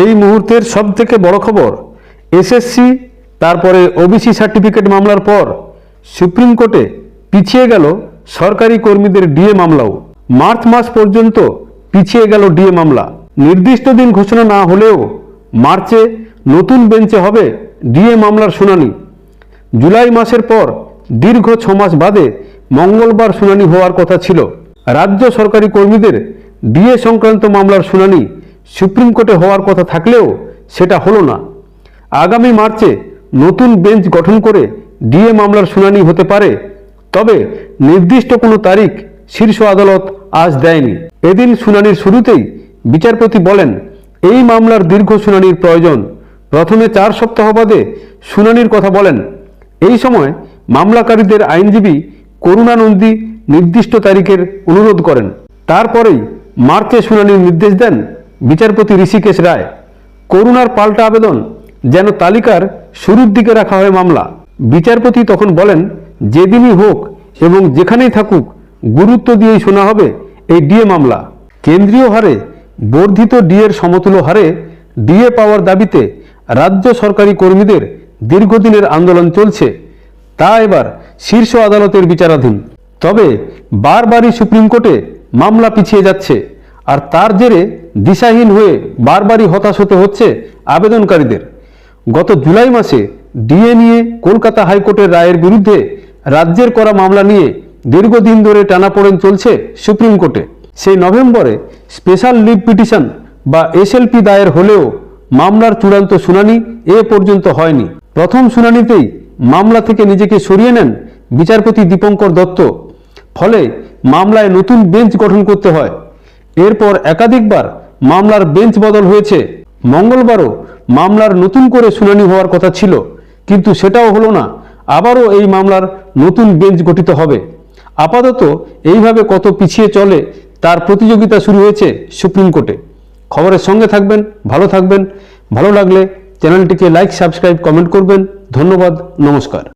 এই মুহূর্তের সব থেকে বড় খবর, এসএসসি, তারপরে ওবিসি সার্টিফিকেট মামলার পর সুপ্রিম কোর্টে পিছিয়ে গেল সরকারি কর্মীদের ডিএ মামলাও। মার্চ মাস পর্যন্ত পিছিয়ে গেল ডিএ মামলা। নির্দিষ্ট দিন ঘোষণা না হলেও মার্চে নতুন বেঞ্চে হবে ডিএ মামলার শুনানি। জুলাই মাসের পর দীর্ঘ ছ মাস বাদে মঙ্গলবার শুনানি হওয়ার কথা ছিল। রাজ্য সরকারি কর্মীদের ডিএ সংক্রান্ত মামলার শুনানি সুপ্রিম কোর্টে হওয়ার কথা থাকলেও সেটা হলো না। আগামী মার্চে নতুন বেঞ্চ গঠন করে ডিএ মামলার শুনানি হতে পারে, তবে নির্দিষ্ট কোনো তারিখ শীর্ষ আদালত আজ দেয়নি। এদিন শুনানির শুরুতেই বিচারপতি বলেন, এই মামলার দীর্ঘ শুনানির প্রয়োজন। প্রথমে চার সপ্তাহ বাদে শুনানির কথা বলেন। এই সময় মামলাকারীদের আইনজীবী করুণানন্দী নির্দিষ্ট তারিখের অনুরোধ করেন। তারপরেই মার্চে শুনানির নির্দেশ দেন বিচারপতি ঋষিকেশ রায়, করুণার পাল্টা আবেদন যেন তালিকার শুরুর দিকে রাখা হয় মামলা। বিচারপতি তখন বলেন, যেদিনই হোক এবং যেখানেই থাকুক, গুরুত্ব দিয়েই শোনা হবে এই ডিএ মামলা। কেন্দ্রীয় হারে বর্ধিত ডিএর সমতুল্য হারে ডিএ পাওয়ার দাবিতে রাজ্য সরকারি কর্মীদের দীর্ঘদিনের আন্দোলন চলছে। তা এবার শীর্ষ আদালতের বিচারাধীন। তবে বারবারই সুপ্রিম কোর্টে মামলা পিছিয়ে যাচ্ছে। আর তার জেরে দিশাহীন হয়ে বারবারই হতাশ হতে হচ্ছে আবেদনকারীদের। গত জুলাই মাসে ডিএ নিয়ে কলকাতা হাইকোর্টের রায়ের বিরুদ্ধে রাজ্যের করা মামলা নিয়ে দীর্ঘদিন ধরে টানাপোড়েন চলছে সুপ্রিম কোর্টে। সেই নভেম্বরে স্পেশাল লিভ পিটিশন বা এসএলপি দায়ের হলেও মামলার চূড়ান্ত শুনানি এ পর্যন্ত হয়নি। প্রথম শুনানিতেই মামলা থেকে নিজেকে সরিয়ে নেন বিচারপতি দীপঙ্কর দত্ত। ফলে মামলায় নতুন বেঞ্চ গঠন করতে হয়। এরপর একাধিকবার মামলার বেঞ্চ বদল হয়েছে। মঙ্গলবারও মামলার নতুন করে শুনানি হওয়ার কথা ছিল, কিন্তু সেটাও হলো না। আবারও এই মামলার নতুন বেঞ্চ গঠিত হবে। আপাতত এইভাবে কত পিছিয়ে চলে তার প্রতিযোগিতা শুরু হয়েছে সুপ্রিম কোর্টে। খবরের সঙ্গে থাকবেন, ভালো থাকবেন। ভালো লাগলে চ্যানেলটিকে লাইক সাবস্ক্রাইব কমেন্ট করবেন। ধন্যবাদ, নমস্কার।